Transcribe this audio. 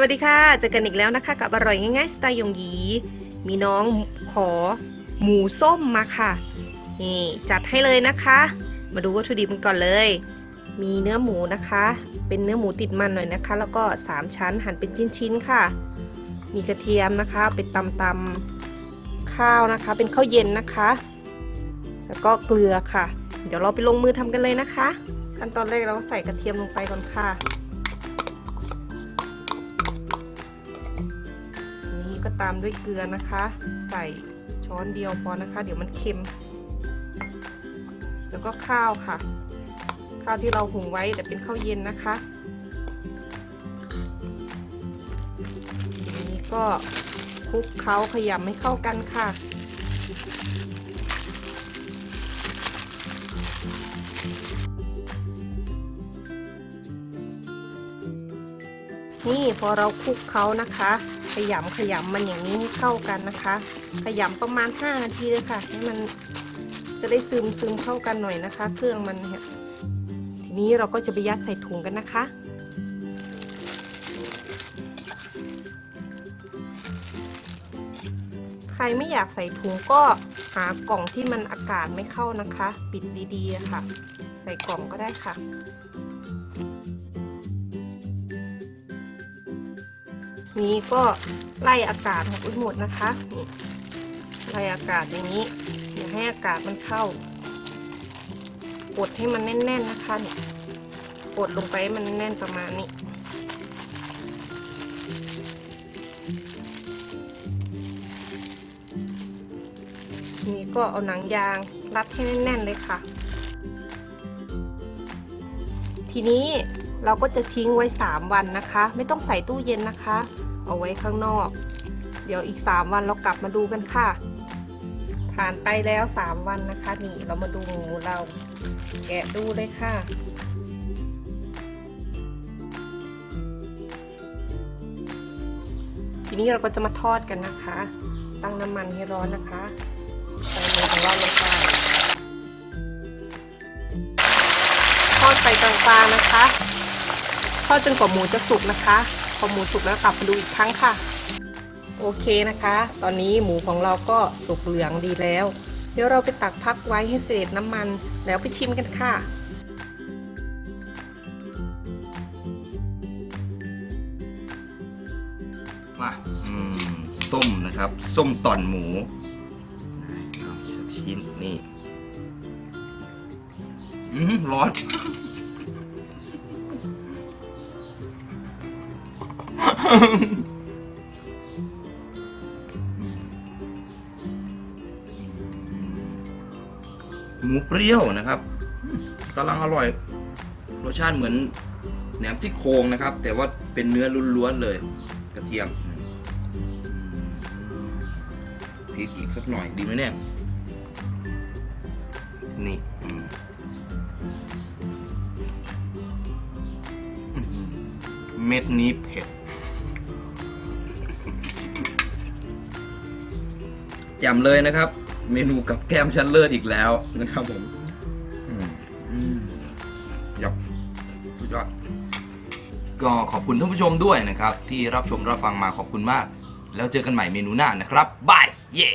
วัสดีค่ะเจอกันอีกแล้วนะคะกับอร่อยง่ายๆสไตล์ยงหยี มีน้องขอหมูส้มมาค่ะ นี่จัดให้เลยนะคะ มาดูวัตถุดิบกันก่อนเลย มีเนื้อหมูนะคะ เป็นเนื้อหมูติดมันหน่อยนะคะ แล้วก็ 3 ชั้นหั่นเป็นชิ้นๆค่ะ มีกระเทียมนะคะไปตำตำๆข้าวนะคะ เป็นข้าวเย็นนะคะ แล้วก็เกลือค่ะ เดี๋ยวเราไปลงมือทำกันเลยนะคะ ขั้นตอนแรกเราก็ใส่กระเทียมลงไปก่อนค่ะ ก็ตามด้วยเกลือนะคะ ใส่ช้อนเดียวพอนะคะ เดี๋ยวมันเค็ม แล้วก็ข้าวค่ะ ข้าวที่เราหุงไว้แต่เป็นข้าวเย็นนะคะทีนี้ก็คลุกเคล้าขยำให้เข้ากันค่ะนี่พอเราคลุกเขานะคะ ขยำขยำมันอย่างนี้ให้เข้ากันนะคะ ขยำประมาณ 5 นาทีเลยค่ะ ให้มันจะได้ซึมซึมเข้ากันหน่อยนะคะ เครื่องมันเนี่ยทีนี้เราก็จะไปยัดใส่ถุงกันนะคะใครไม่อยากใส่ถุงก็หากล่องที่มันอากาศไม่เข้านะคะ ปิดดีๆค่ะ ใส่กล่องก็ได้ค่ะ นี้ก็ไล่อากาศออกหมดนะคะไล่อากาศอย่างนี้อย่าให้อากาศมันเข้ากดให้มันแน่น ๆนะคะนี่กดลงไปให้มันแน่นประมาณนี้นี่ก็เอาหนังยางรัดให้แน่น ๆ เลยค่ะ ทีนี้ เราก็จะทิ้งไว้ 3 วันนะคะ ไม่ต้องใส่ตู้เย็นนะคะ เอาไว้ข้างนอก เดี๋ยวอีก 3 วันเรากลับมาดูกันค่ะ ผ่านไปแล้ว 3 วันนะคะ นี่เรามาดูหมูเราแกะดูเลยค่ะทีนี้เราก็จะมาทอดกันนะคะ ตั้งน้ำมันให้ร้อนนะคะใส่หมูของเราลงไปทอดไปกลางๆนะคะ ทอดจนกว่าหมูจะสุกนะคะ พอหมูสุกแล้วกลับมาดูอีกครั้งค่ะ โอเคนะคะ ตอนนี้หมูของเราก็สุกเหลืองดีแล้ว เดี๋ยวเราไปตักพักไว้ให้เสด็จน้ำมันแล้วไปชิมกันค่ะมาอืมส้มนะครับ ส้มต่อนหมูเอาชิ้นนี่ อืมร้อน หมูเปรี้ยวนะครับกำลังอร่อย รสชาติเหมือนแหนมซี่โครงนะครับ แต่ว่าเป็นเนื้อล้วนๆเลย กระเทียมพริกอีกสักหน่อยดีไหมเนี่ย นี่เม็ดนี้เผ็ด แจ่มเลยนะครับ เมนูกับแก้มชั้นเลิศอีกแล้วนะครับผมอืมอืมยับสุดยอดก็ขอบคุณท่านผู้ชมด้วยนะครับ ที่รับชมรับฟังมาขอบคุณมาก แล้วเจอกันใหม่เมนูหน้านะครับบาย เย่